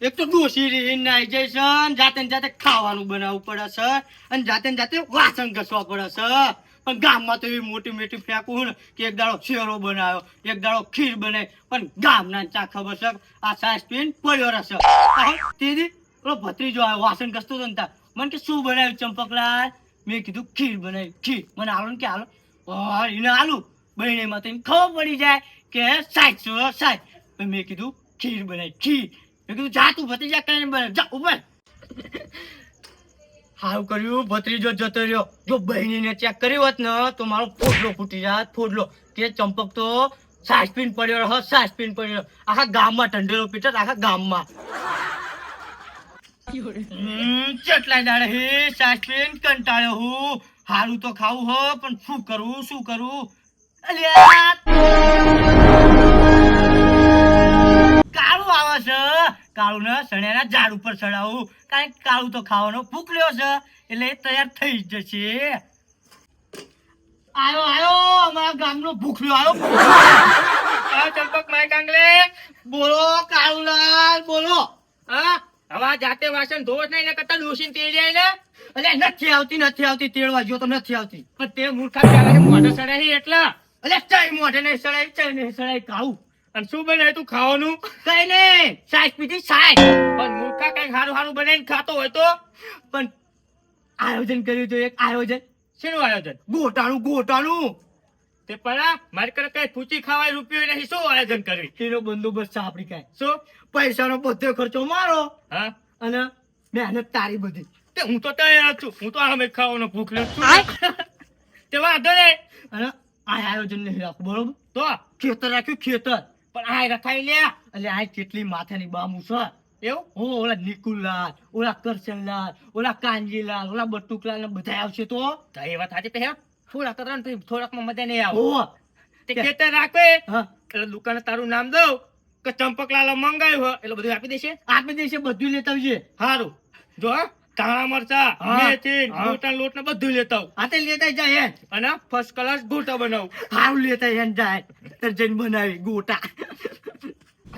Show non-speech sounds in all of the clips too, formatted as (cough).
એક તો ડોસી રીહીન જાય છે જાતે જાતે ખાવાનું બનાવવું પડે છે અને જાતે જાતે વાસણ ઘસવા પડે છે. પણ ગામમાં તો એવી મોટી મોટી ફેંકું ને કે એક દાડો શેરો બનાવ્યો એક દાડો ખીર બનાવી પણ ગામના ચા ખબર છે આ સાસ પીન પડ્યો રહેશે. તેથી ઓલો ભત્રીજો આવ્યો વાસણ ઘસતો હતો ને ત્યાં. મને કે શું બનાવ્યું ચંપકલાલ? મેં કીધું ખીર બનાવી ખીર. મને આલો ને કે આલો હા, એને આલું બહેણીમાં તો ખબર પડી જાય કે સાચ સાચ મેં કીધું ખીર બનાવી ખીર. જા તું ભત્રીજા કરીને બને જા ઉપર હાવ કર્યું, ભત્રીજો જતો રહ્યો. જો બહેનીને ચેક કરી હોત ને, તો મારો ફોડલો ફૂટી જાત, ફોડલો. કે ચંપક તો સાસપીન પડ્યો રહ્યો સાસપીન પડ્યો આખા ગામમાં ઠંડેલો પીટર આખા ગામમાં. ચટલા દાડે હે, સાસપીન કંટાળ્યો હું. હારું તો ખાવું હો, પણ શું કરવું શું કરવું અલ્યા! આવે છે? કાળું ને સણ્યાના ઝાડ ઉપર ચડાવું. કારણ કે કાળું તો ખાવાનો ભૂખલ્યો છે. એટલે તૈયાર થઈ જ જશે. આયો આયો, અમારા ગામનો ભૂખલ્યો આયો. (laughs) ચંપક માય કાંગલે. બોલો, કાળુલાલ, બોલો. હા હવે જાતે વાસણ ધોવ નહીં કરતા ડોસીને તેડી જાય ને. અલે, નથી આવતી નથી આવતી તેડવા જો તો નથી આવતી. પણ તે મૂર્ખા મોઢે સડાય એટલે. અલે ચાઈ મોઢે નહીં સડાય ચાઈ નહીં સડાય કાળું. અને શું બને તું ખાવાનું? કઈ નહીં સાસ પીધી સાઈઠ પણ મૂર્ખા કઈ સારું સારું બનાવીને ખાતો હોય તો? પણ આયોજન કર્યું તો એક આયોજન. શેનું આયોજન? ગોટાળું ગોટાળું તે પહેલા મારે કરે કઈ ફૂચી ખાવાય રૂપિયો નહીં શું આયોજન કર્યું એનો બંદોબસ્ત છે આપડી કઈ. શું? પૈસાનો બધો ખર્ચો મારો હા? અને મહેનત તારી બધી. તે હું તો તૈયાર છું. હું તો આમે ખાવાનો ભૂખ છું તે વાંધો નહીં. અને આ આયોજન નહીં રાખવું બરોબર? તો? ખેતર રાખ્યું ખેતર. પણ આ રખાઈ લે. એટલે આ કેટલી માથાની બામુ છે એવું? હો ઓલા નિકુલલાલ ઓલા કરશનલાલ ઓલા કાનજીલાલ ઓલા બટુકલાલ ને બધા આવશે તો? એ વાત સાચી હે થોડાકમાં થોડાકમાં મજા નહીં આવે. તે ખેતર રાખે. એટલે દુકાને તારું નામ દઉં કે ચંપકલાલ મંગાવ્યું હોય એટલે બધું આપી દેશે. આપી દેશે બધું લેતા આવજે. સારું જો હો, કાળા મરચા મેથી ગોટા લોટ ને બધું લેતા આવું. હા તે લેતા જાય અને ફર્સ્ટ ક્લાસ ગોટા બનાવું. હારું લેતા હેન જાય. તરજન બનાવી ગોટા.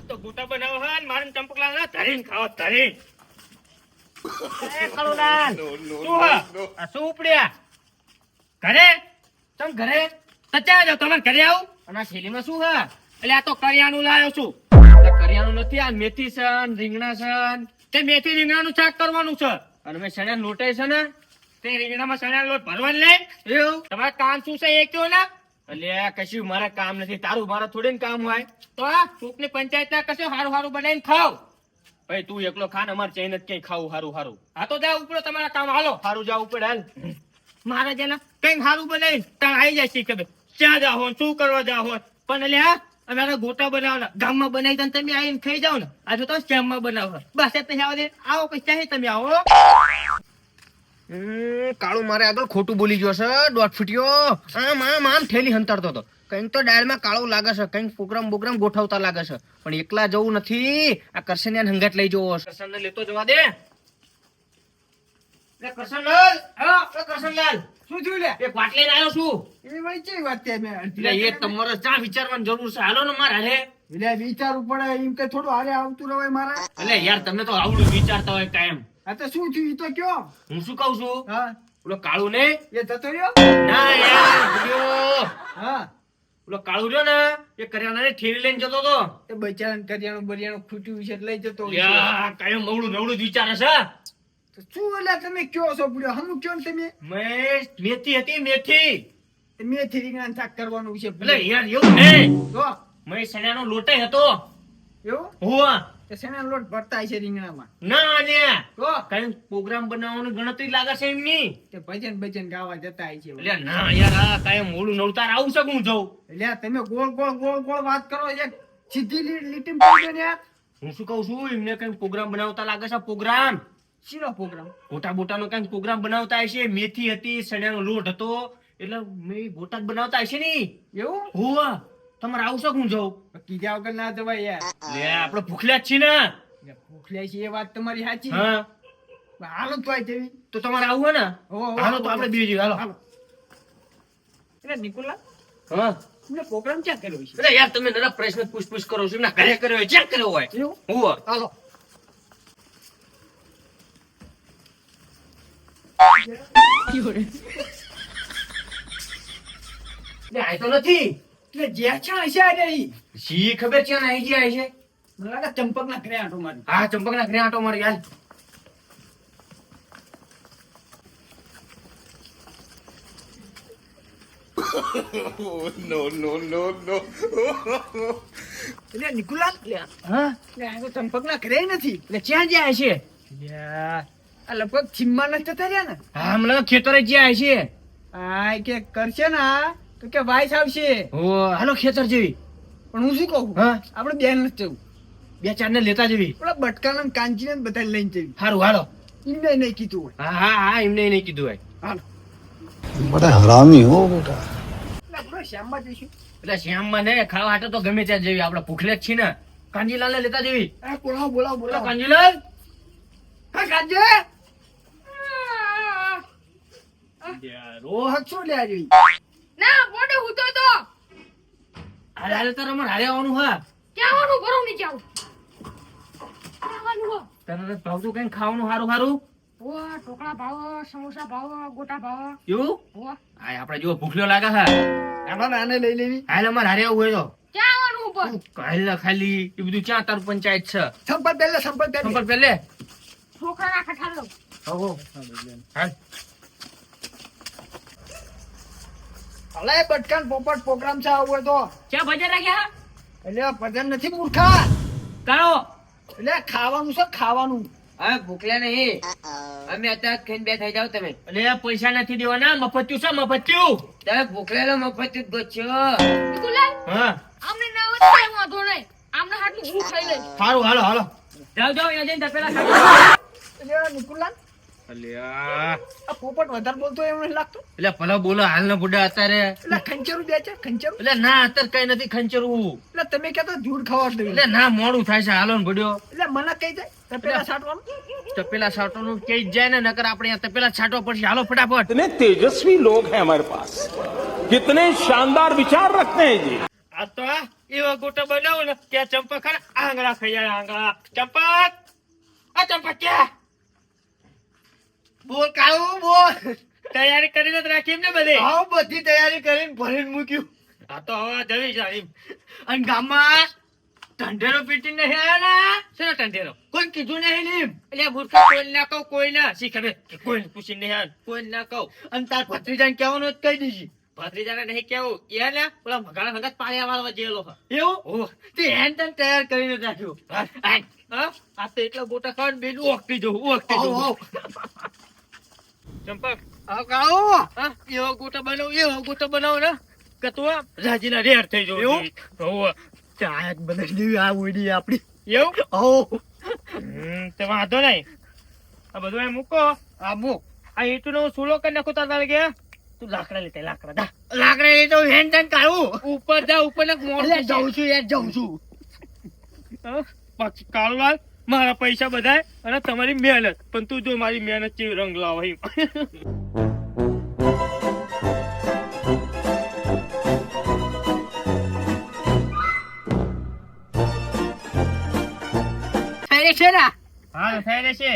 તો ગોટા બનાવો હા ને મારે ચંપકલાલ ના ધરીને ખાવા ધરીને. હા? ઘરે? તમ ઘરે? સચ્ચા જાવ તમે ઘરે આવું? અને આ થેલીમાં શું છે એટલે આ તો કરિયાણું લાવ્યો છું. કરિયાણું નથી આ મેથી સન રીંગણા સન તે મેથી રીંગણાનું શાક કરવાનું છે. અને મેં ચણા લોટે છે ને તે રીંગણામાં સણા લોટ ભરવાનું લે એવું? તમારે કામ શું છે? એ કયો ને? એટલે કશું મારા કામ નથી. તારું મારા થોડી ને કામ હોય. તો આ કોકની પંચાયત ના કશું હારું હારું બનાવીને ખાવ. ભાઈ તું એકલો ખાન અમારે ચઈને જ ક્યાંય ખાવું હારું હારું. હા તો જાવ ઉપડો તમારા કામ. હાલો. હારું જાવ ઉપર હાલ. મારા જેના કઈ કંઈક સારું બનાવી તાણ આવી જાય શીખે ક્યાં જાવ શું કરવા જાવ પણ એટલે હા અમારે ગોટા બનાવના ગામમાં બનાવી દે તમે આવીને ખાઈ જાવ ને. આજે તો શ્યામમાં બનાવો બસ એ નહીં આવવા દે. આવો પછી ચાહે તમે આવો. કાળું મારે આગળ ખોટું બોલી ગયો છે. દોઢ ફૂટ્યો. આમ આમ આમ ઠેલી હંતાડતો હતો. કંઈક તો ડાયલમાં કાળું લાગે છે. કંઈક પ્રોગ્રામ બોગ્રામ ગોઠવતા લાગે છે. પણ એકલા જવું નથી. આ કરશન હંગાટ લઈ જવો કરશન લેતો જવા દે. લે કરશનલાલ હા. લે કરશનલાલ શું થયું લે? એક વાત લઈને આવ્યો છું. એ વળી ચેવી વાત તે મેં એટલે એ તમારે ચા વિચારવાની જરૂર છે. હાલો ને મારે હાલે. એટલે વિચારવું પડે એમ કે થોડું હારે આવતું રવાય મારે. એટલે યાર તમે તો આવડું વિચારતા હોય કાયમ. આ તો શું થયું? તો કયો? હું શું કહું છું? હા. ઓલો કાળું ને? એ જતો રહ્યો? ના યાર. હા. ઓલો કાળુ રહ્યો ને એ કરિયાણાની ઠેલી લઈને જતો હતો. એ બચારાને કરિયાણું બરિયાણું ખૂટ્યું છે લઈ જતો કાયમ નવડું નવડું જ વિચારે છે. તો શું એટલે તમે કયો છો પૂર્યો હમું કયો ને તમે? મેથી હતી મેથી. મેથી રીંગણાનું શાક કરવાનું છે એટલે યાર એવું નહીં તો મેં સણાનો લોટે હતો. એવું? હુઆ તે લોટ ભરતા છે રીંગણામાં. ના ને. તો કઈ પ્રોગ્રામ બનાવવાની ગણતરી લાગે છે એમની. તે ભજન ભજન ગાવા જતા છે એટલે ના યાર આ કાયમ મોડું નવતાર આવું છે હું જઉં? એટલે તમે ગોળ ગોળ ગોળ ગોળ વાત કરો એક સીધી લીટી પડી ને હું શું કહું છું એમને કઈ પ્રોગ્રામ બનાવતા લાગે છે પ્રોગ્રામ? શીનો પ્રોગ્રામ ગોટા બોટાનો કંઈક પ્રોગ્રામ બનાવતા હશે? મેથી હતી સણિયાનો લોટ હતો. એટલે મેં ગોટા બનાવતા હશે ને એવું? હોવા તમારે આવું છે હું જાઉં? કીધા વગર ના જવાય યાર. લે આપણે ભૂખલ્યા જ છીએ ને. એટલે છીએ એ વાત તમારી સાચી. હા. હાલો તો આવી જવી. તો તમારે આવું ને? હાલો તો આપણે બીજું હાલો. હાલો. એટલે નિકુલા હા. તમને પ્રોગ્રામ ક્યાં કર્યો છે? યાર તમે નરા પ્રશ્ન પૂછપૂછ કરો છો એમના ઘરે કર્યો હોય ચેક કર્યો હોય? હું હાલો લે આય તો નથી. એટલે જ્યાં છે હશે સી ખબર છે ને આઈ જાય છે? મને લાગે ચંપક ના ઘરે આંટો મારી હા ચંપક ના ઘરે આંટો મારી એટલે આ તો ચંપક ના ઘરે નથી. એટલે ક્યાં જાય છે. આ લગભગ જીમમાં નથી થતા રહ્યા ને? હમણાં ખેતરે જ્યાં છે. હા કે કરશે ને તો કે વાઇસ આવશે. હાલો ખેતર જેવી. પણ હું શું કહું? આપણે બેન નથી જવું. બે ચાર ને લેતા જવી. પેલા બટકાના કાંચીને બધા લઈને જવી. સારું હાલો. એમને નહીં કીધું હોય. હા હા હા એમને નહીં કીધું હોય. હાલો. બડા હરામી હો બેટા. આપણે શ્યામમાં જઈશું. એટલે શ્યામમાં ને ખાવા હાટે તો ગમે ત્યાં જેવી. આપણે ભૂખલે જ છીએ ને. કાંજીલાલ ને લેતા જવી. બોલાવો બોલાવો બોલાવો. કાંજીલાલ? હા કાંજી રોહક શું લ્યા જોઈ ના મોઢે હૂતો તો. હાલે હાલે તારે અમારે હારે આવવાનું હા. ક્યાં આવવાનું ભરો નહીં જાવ ક્યાં આવવાનું હો? કઈ ખાવાનું હારું હારું? ઓ ઢોકળા ભાવો સમોસા ભાવો ગોટા ભાવો. એવું? ઓ આ આપણે જો ભૂખ્યો લાગે હા. નાને લઈ લેવી. હાલ અમારે હારે આવું હોય તો. હાલ ખાલી એ બધું ક્યાં તારું પંચાયત છે? સંપર્ક પેલે સંપર્ક પહેલે. સંપર્ક પેલે છોકરા ના કઠાર લો હાલ અલે બટકાન પોપટ પ્રોગ્રામ છે આવું તો. ક્યાં ભજન રાખ્યા? એટલે ભજન નથી મૂર્ખા. કાળો એટલે ખાવાનું છે ખાવાનું. હવે ભૂખલા નહીં. અમે અત્યારે ખાઈને બે થઈ જાવ તમે. એટલે પૈસા નથી દેવાના મફત્યું છે મફત્યું. તમે ભૂખલેલો મફત્યું ગોચ્યો હા. આમને ના તો વાંધો નહીં. આમને હાટલું ભૂખ ખાઈ લે સારું હાલો હાલો. જાવ જાવ અહીંયા જઈને તપેલા ખાઈ નિકુલાલ. તેજસ્વી લોક હે હમારે પાસ કિતને શાનદાર વિચાર રખતે હે જી આ એવા ગોટા બનાવો ને કે ચંપક આંગળા ખાઈ જાય આંગળા. ચંપક! આ ચંપક ક્યાં? બોલ કાળું બોલ. તૈયારી કરીને જ રાખી ને બધે? હા બધી તૈયારી કરીને ભરીને મૂક્યું. આ તો હવે જવી એમ અને ગામમાં ઢંઢેરો પીટી નહીં આવ્યા ને? ઢંઢેરો? કોઈ કીધું નહીં ને એટલે મૂર્ખા કોઈ ના કહું કોઈ ના શી ખબર? કોઈ પૂછી નહીં આયા કોઈ ના કહું. અને તાર ભત્રીજાને કહેવાનું જ કહી દીધી ભત્રીજાને નહીં કેવું એ ને પેલા ભગાડા ભગત પાળિયા વાળવા જેલો એવું? ઓ તે હેન તેન તૈયાર કરીને રાખ્યું? આ તો એટલા ગોટા ખાવા બેન ઓળખતી જવું ઓળખતી જવું. ચંપક આવો. હા? એવો ગોટા બનાવો એવો ગોટા બનાવો ને કે તું રાજીના રેડ થઈ જવું એવું? હોવે. ચા બનાવી દેવી આ ઉડી આપડી એવું? હમ, તે વાંધો નહીં. આ બધું એ મૂકો. આબુ આ ઈંટનો હું સુલો કરી નાખું તાર તારે કે તું લાકડા લેતા લાકડા દા લાકડા એ તો હેન તેન કાઢું. ઉપર જા ઉપર ને એટલે જાઉં છું યાર જાઉં છું. પછી કાલવાલ મારા પૈસા બધાય અને તમારી મહેનત. પણ તું જો મારી મહેનત કેવી રંગ લાવે એમ. છે ને? હા થઈ છે.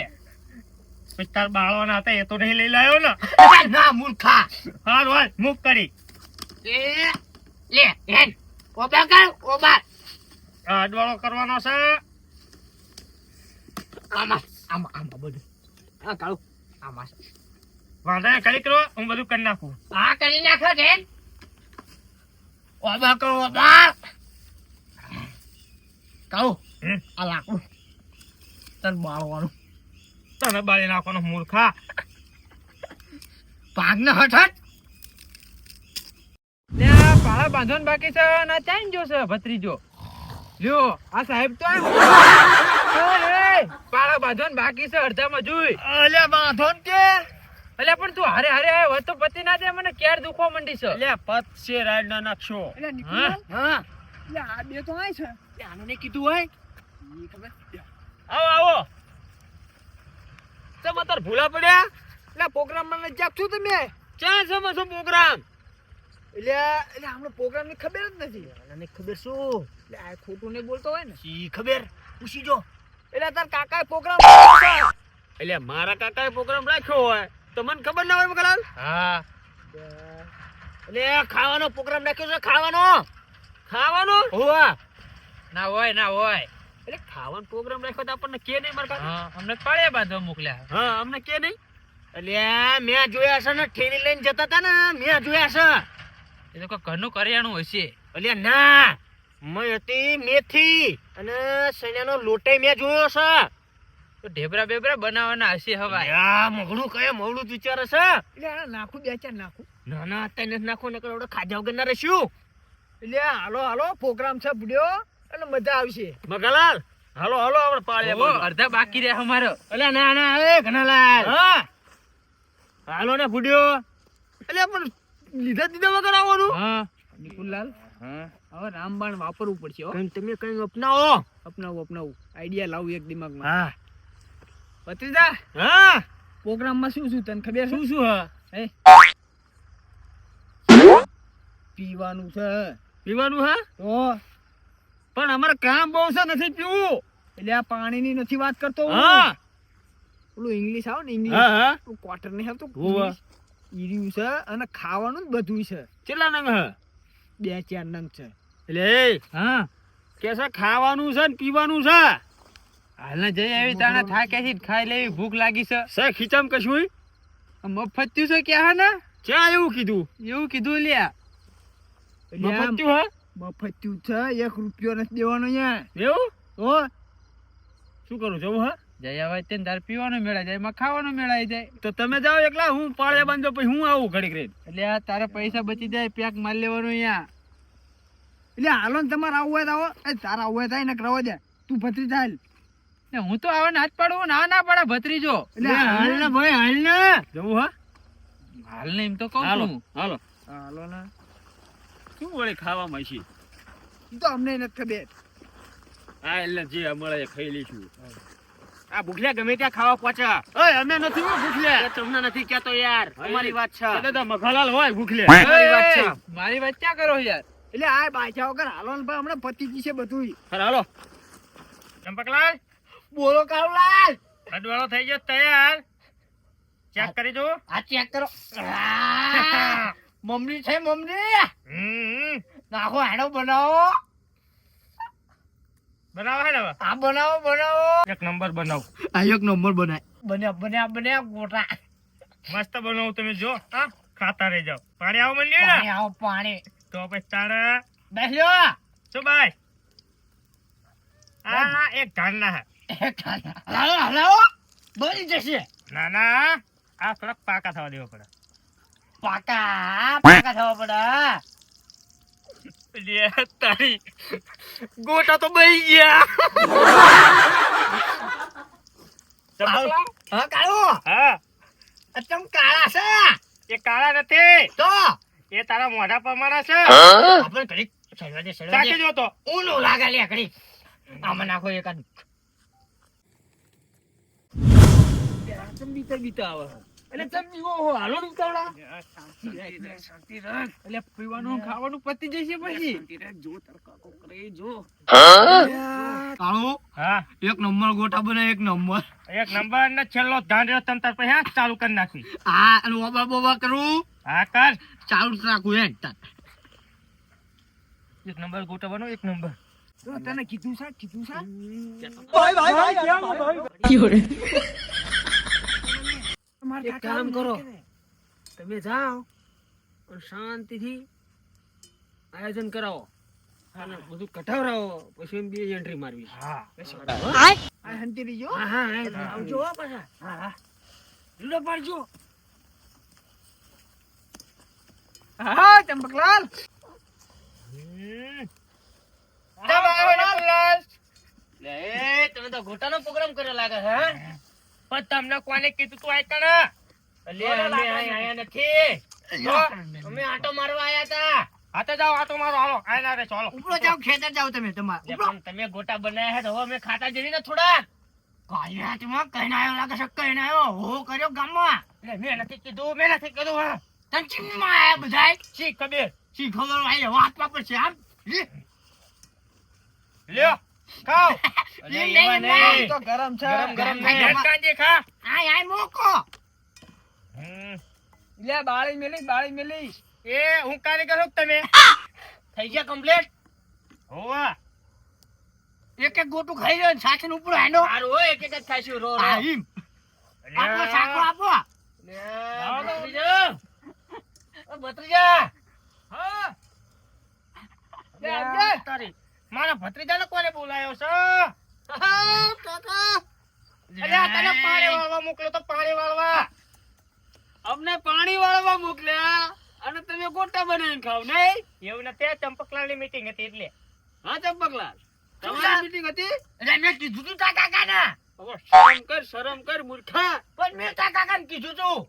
પછી તાર બાળવાના હતા એ તો નહીં લઈ લાયો ને. ના મૂર્ખા. હારું હાલ મૂક કરી. એ લે હેન ઓબા કર ઓબા. અડવાળો કરવાનો છે. આમાં આમાં આમાં બધું હા કાળું. આમાં. વાંધા કરી કરો હું બધું કરી નાખું. આ કરી નાખો છે. ઓબા કરો ઓબા કાળું આ લાકડું. તને બાળવાનું. તને બાળી નાખવાનો મૂર્ખા. ભાગને હઠ પાળા બાંધવાનું બાકી છે અને ત્યાં જોશે ભત્રીજો. લ્યો આ સાહેબ તો પાળા બાંધવાનું બાકી છે અડધામાં જોઈ. અલ્યા બાંધો ને કે? અલ્યા પણ તું હારે હારે આવ્યો તો પતિ ના દે મને ક્યારે દુખવા માંડી છે. અલ્યા પત છે રાડ ના નાખશો. હા? હા? આ બે તો આય છે. આને કીધું હોય? આવો આવો. તમે તાર ભૂલા પડ્યા? એટલે પ્રોગ્રામમાં જાગ છું તમે? ક્યાં છે મસો પ્રોગ્રામ? એટલે એટલે હમણાં પ્રોગ્રામની ખબર જ નથી. આને ખબર શું? એટલે આ ખોટું નહીં બોલતો હોય ને. શી ખબર? પૂછી જો. એટલે તાર કાકાએ પ્રોગ્રામ એટલે મારા કાકાએ પ્રોગ્રામ રાખ્યો હોય તો મને ખબર ના હોય મગલાલ હા. એટલે ખાવાનો પ્રોગ્રામ રાખ્યો છે ખાવાનો? ખાવાનો? હોવા. ના હોય ના હોય. એટલે ખાવાનો પ્રોગ્રામ રાખ્યો તો આપણને કે નહીં મારા કાકા? અમને પાળે બાંધવા મોકલ્યા. હા અમને કે નહીં? એટલે મેં જોયા છે ને ઠેરી લઈને જતા હતા ને મેં જોયા છે. એ તો ઘરનું કરિયાણું હશે. એટલે ના મય હતી મેથી. અને સૈન્યાનો લોટે મેં જોયો છે. તો ઢેબરા બેબરા બનાવવાના હશે હવે યા મગડું કયા મગડું જ વિચારે છે. એટલે નાખું બે ચાર નાખું. ના ના અત્યારે નથી નાખો નકર આપણે ખાધા વગર ના રહીશું. એટલે હાલો હાલો પ્રોગ્રામ છે બુડ્યો એટલે મજા આવશે. મગાલાલ હાલો હાલો આપણે પાળે અડધા બાકી રહ્યા અમારો. એટલે ના ના એ ઘનાલાલ. હા. હાલો ને ફૂડ્યો એટલે પણ લીધા દીધા વગર આવવાનું? હા. નિકુલલાલ? હા. હવે રામબાણ વાપરવું પડશે હો. તમે કઈ અપનાવો. અપનાવું અપનાવું. આઈડિયા લાવું એક દિમાગમાં. હા. ભત્રીજા હા. પ્રોગ્રામમાં શું શું તને ખબર શું શું હા. હે? પીવાનું છે. પીવાનું હા? તો? પણ અમારે કામ બહુ છે નથી પીવું. એટલે આ પાણીની નથી વાત કરતો હા. પેલું ઇંગ્લિશ આવે ને ઇંગ્લિશ હા હા. ક્વાર્ટર નહીં આવતું ઈર્યું છે અને ખાવાનું જ બધું છે. કેટલા નંગ હે? બે ચાર નંગ છે. એટલે હા. કે છે ખાવાનું છે ને પીવાનું છે. હાલના જઈ આવી તાણા થાકે છે ખાઈ લેવી ભૂખ લાગી છે. સે ખીચામ કશું મફત થયું છે ક્યાં હા ને? ચા એવું કીધું? એવું કીધું લ્યા એટલે થયું મફત્યું મફત થયું છે એક રૂપિયો નથી દેવાનો અહીંયા. એવું? હો. શું કરું જવું હે? જઈ આવે તેને તાર પીવાનો મેળા જાય એમાં ખાવાનો મેળાઈ જાય. તો તમે જાઓ એકલા હું પાળે બાંધો પછી હું આવું ઘડીક રહીને. એટલે આ તારા પૈસા બચી જાય પેક માલ લેવાનું અહીંયા. એટલે હાલો ને તમારે આવું હોય તો આવો. તારા આવું હોય ને રવા દે. તું ભત્રી થાય ને હું તો આવે હાથ પાડું ના ના પાડે ભત્રીજો. એટલે હાલ ને ભાઈ હાલ ને. જવું હા. હાલ ને એમ તો કહું હાલો હાલો. હાલો ને. શું વળી ખાવા છે તો અમને નથી ખબર. હા એટલે જે મળે એ ખાઈ લઈશું. આ ભૂખલ્યા ગમે ત્યાં ખાવા પહોંચા ઓય અમે નથી હો ભૂખલ્યા તમને નથી કહેતો યાર. અમારી વાત છે. દાદા મખાલાલ હોય ભૂખલ્યા મારી વાત છે. મારી વાત ક્યાં કરો યાર? એટલે આ બાજા વગર હાલો ને ભાઈ હમણાં પતી છે બધું હાલો ચંપકલાલ બોલો કાળુલાલ. અડવાળો થઈ ગયો તૈયાર. ચેક કરી જો આ ચેક કરો. (laughs) મમરી છે મમરી નાખો હેડો બનાવો. બનાવો હેડો. આ બનાવો બનાવો. એક નંબર બનાવો. આ એક નંબર બનાય. બન્યા બન્યા બન્યા ગોટા. મસ્ત બનાવો તમે જો હા ખાતા રહી જાઓ પાણી આવો મળ્યું ને પાણી આવો પાણી. તો પછી તારા બેસ્યો શું ભાઈ? આ એક હે. હલાવો હલાવો. બની જશે. ના ના. આ થોડાક પાકા થવા દેવો પડે. પાકા? (laughs) પાકા થવા પડે? તારી ગોટા તો બહી ગયા? હા કાળો. હા. અચમ કાળા છે? એ કાળા નથી. તો? એ તારા મોઢા પ્રમાણે છે? આપણે ઘડી સળવા દે સળવા દે જો તો. ઊનું લાગે લે ઘડી આમાં નાખો એકાદ બીતા બીતા આવે એટલે ચમચી ઓહો હાલો ને ઉતાવળા. એટલે પીવાનું ખાવાનું પતી જશે પછી. કાળો હા. એક નંબર ગોટા બને એક નંબર. એક નંબર ને છેલ્લો ધાંડ્યો તમ તાર પછી હા? ચાલુ કરી નાખી. હા અને ઓબા બોબા કરું. હા કર. ચાલુ જ રાખું હે એક નંબર ગોઠવવાનો એક નંબર. તને કીધું છે કીધું છે? એક કામ કરો. તમે જાઓ શાંતિથી આયોજન કરાવો. બધું કઢાવરાવો પછી એમ બે એન્ટ્રી મારવી. હા. હંતી હા હા આવજો પાછા. હા હા. પાડજો. હા ચંપકલાલ. તમે તો ગોટાનો પ્રોગ્રામ કર્યો લાગે છે પણ તમને કોને કીધું તું આયતા ને નથી. અમે આટો મારવા આયા હતા હાથે જાઓ આટો મારો. હાલો આય ના રે ચાલો. ઉપરો જાઓ ખેતર જાઓ તમે તમાર. તમે ગોટા બનાયા તો હવે અમે ખાતા જઈએ ને થોડા. કાલે હાથમાં કહીને આવ્યો લાગે છે કહીને આવ્યો. હો કર્યો ગામમાં. મેં નથી કીધું મેં નથી કીધું હા. તને ચીમમાં આયા બધાય? શી ખબર? શી ખબર આવી વાતમાં પડશે આમ? લ્યો ખાઓ. લે, અલે, લે, એમાં લે. નહીં. તો ગરમ છે. ગરમ ગરમ ખાઈ નહીં લો. કાંજી ખા. આય આય મોકો. હમ, બાળી મેલી બાળી મેલી એ હું કારીગર કરો તમે? (laughs) થઈ ગયા કમ્પ્લીટ હોવા. એક એક ગોટું ખાઈ ગયો સાથે ઉપર હાંડો. સારું હોય એક એક જ ખાઈશું રો રો. આપો સાકો આપો. તો ભત્રીજા. ભત્રીજા. હા. આવજે. તારી. મારા ભત્રીજાને કોને બોલાયો છે? કાકા! અલ્યા, તને પાણી વાળવા મોકલ્યો તો પાણી વાળવા. અમને પાણી વાળવા મોકલ્યા અને તમે ગોટા બનાવીને ખાવ નહીં? એવું નથી આ ચંપકલાલની મીટિંગ હતી એટલે. હા ચંપકલાલ? તમારી મીટિંગ હતી? એટલે મેં કીધું તું તા કાકાને. હવે શરમ કર શરમ કર મૂર્ખા. પણ મેં તા કાકાને કીધું તું.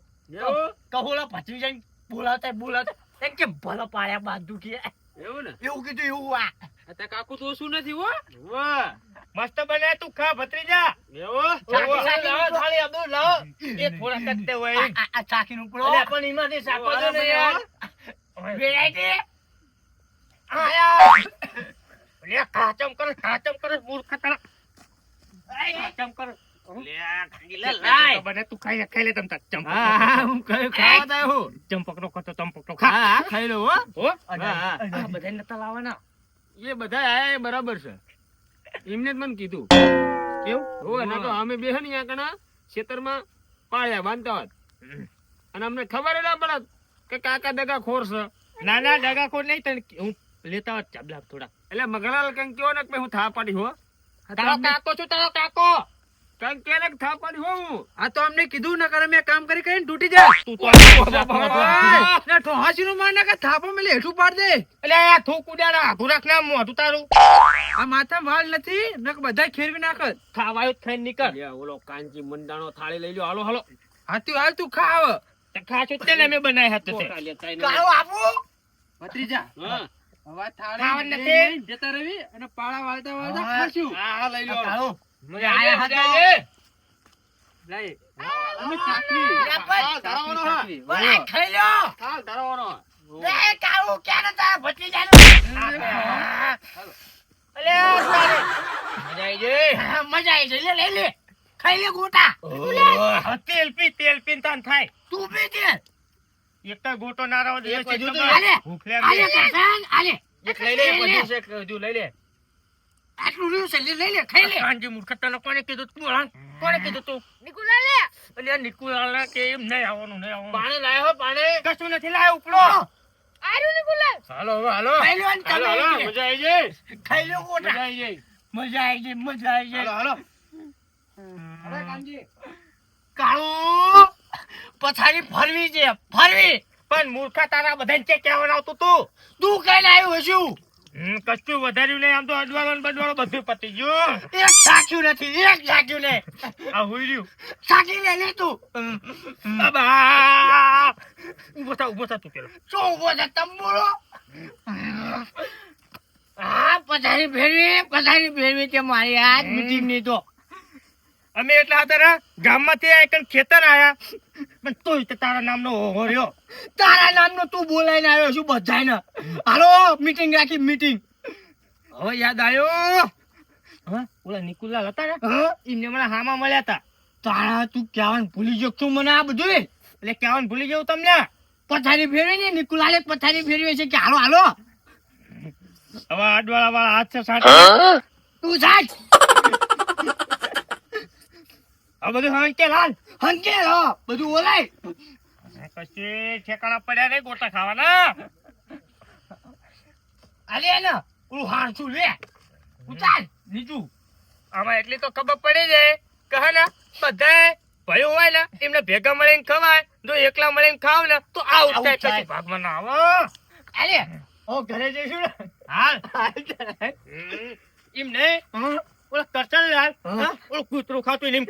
કહોલા ભત્રીજાને બોલાવતા બોલાવતા એમ કે ભલો પાડ્યા બાંધુ કે? એવું ને? એવું કીધું એવું આ. આ તે કાકુ તો શું નથી હો. વાહ. મસ્ત બને તું ખા ભત્રીજા. એવો? લાવો થાળી અબુ લાવો. એ થોડા કટતે હોય. આ ચાકી નું અલ્યા પણ એમાંથી દે સાકો બધું ને. યાર વેરાયટી આયા. લે કાચમ કર કાચમ કર મૂર્ખ તારા. કાચમ કરે. કઈ એ બધા બરાબર છે. એમને જ મને કીધું. તો અમે બે ને ખેતરમાં પાળ્યા બાંધતા હોત. અને અમને ખબર ના પડત કે કાકા દગા ખોર છે. ના ના દગા ખોર નહીં તને હું લેતા હોત ચાબલા થોડા એટલે મગલાલ કંઈક કયો ને હું થા પાડી હો. તારો કાકો છું તારો કાકો. કંઈક કે ને કે થા પાડી હો? હું આ તો અમને કીધું ન કરે મેં કામ કરી કરીને તૂટી જાય તું તો ને ઠોહાસી નું માર નાખે થાપો મેલે હેઠું પાડ દે. એટલે આ થૂક ઉડાડા આઘું રાખ ના મોઢું તારું. આ માથા વાળ નથી નક બધા ખેરવી નાખત ખાવાયું ખાઈને નીકળ. લે, ઓલો કાંચી મંડાણો થાળી લઈ લ્યો. હાલો હાલો. હાથી હાલ તું ખાવ તે ખાશું જ તે ને અમે તે. ખોટા લેતા ય નહીં. કાળો આપું. ભત્રીજા હા. હવે થાળી જતા રવિ અને પાળા વાળતા વાળતા ખાશું. હા, હા, લઈ લ્યો. મજા આયા હતા. લઈ અમે ચાખવી હા, ધરાવવાનો હા. બોલા, ખાઈ લ્યો. હા, ધરાવવાનો. એ કાળો, ક્યાં નતા તારા ભત્રીજાનું? અલે, મજા આવી ગઈ. મજા આવી જાય. લે, લે, લે. ખાઈ લે ગોટા તેલ પી તેલ પી તાન થાય તું પી તેલ એક તો ગોટો ના રહો એક હજુ તો આલે આલે લાગી. કરસાન, આલે એક લઈ લે, પછી લઈ લે. આટલું રહ્યું છે લે લઈ લે ખાઈ લે. કાંજી મૂર્ખ કોને કીધું તું હા? કોને કીધું તું? નિકુલા લે અલ્યા નિકુલાલા કે એમ નહીં આવવાનું નહીં આવવાનું. પાણી લાયો હો, પાણી. કશું નથી લાયો ઉપડો આર્યું નિકુલા હાલો, હવે હાલો. ખાઈ લો ને તમે હાલો, મજા આવી ગઈ. ખાઈ લો ગોટા. મજા આવી ગઈ. મજા આવી ગઈ મજા આવી ગઈ હાલો, હાલો. કાળું પથારી ફરવી છે ફરવી. પણ મૂર્ખા તારા બધાને ચેક કહેવાનું આવતું તું? તું કઈ આવ્યું હશું કશું વધાર્યું નહીં. આમ તો અડવાળો ને બડવાળો બધું પતી ગયું. એક સાચ્યું નથી એક સાચ્યું નહીં. આ હુઈ રહ્યું. સાચી લે લે તું. અબા ઊભો થા ઊભો થા તું પેલો. શું ઊભો થા તંબુરો? હા પથારી ફેરવી પધારી ફેરવી તે મારી આજ મીટિંગની તો. અમે એટલા હતા ગામમાંથી આ એક ખેતર આયા. પણ તોય તે તારા નામનો હોહો રહ્યો. તારા નામનો તું બોલાઈને આવ્યો છું બધાને હાલો મીટિંગ રાખી મીટિંગ હવે યાદ આવ્યો હા ઓલા નિકુલાલ હતા ને? એમને મને હામાં મળ્યા હતા. તારા તું કહેવાનું ભૂલી ગયો છું મને આ બધું? એટલે કહેવાનું ભૂલી ગયું તમને. પથારી ફેરવી ને નિકુલાલે પથારી ફેરવી છે કે હાલો હાલો. હવે આડવાળા વાળા હાથ છે સાંઠ. તું સાંઠ. આ બધું હંકે લાલ હંકે લો બધું ઓલાય. પછી ઠેકાણા પડ્યા રે ગોટા ખાવાના. આલે ને ઓલું હારશું લે. ઉતાર. નીચું આમાં એટલી તો ખબર પડી જાય કહે ને બધા ભાઈ હોય ને એમને ભેગા મળીને ખવાય જો એકલા મળીને ખાવ ને તો આ ઉઠાય પછી ભાગમાં ના આવો. આલે. ઓ ઘરે જઈશું ને? હાલ. એમ નહીં ઓલા કરચન ઓલો કૂતરો ખાતો કૂતરું ખાતું હોય ને એમ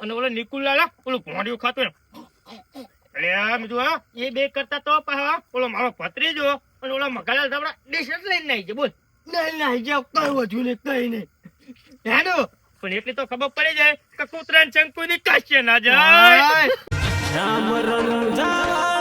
અને ઓલો નિકુલ લાલ ઓલું ભોંડિયું ખાતું. અરે બીજું હા એ બે કરતા તો પાછા ઓલો મારો ભત્રીજો અને ઓલા મગાલાલ ધાબડા ડીશ જ લઈને નાઈ જાય બોલ. નહીં નાઈ જાવ કઈ વધુ ને કઈ નહીં. હેડો. પણ એટલી તો ખબર પડી જાય કે કૂતરા ને શંકુ ની કાશ્ય ના જાય રામ રંજાય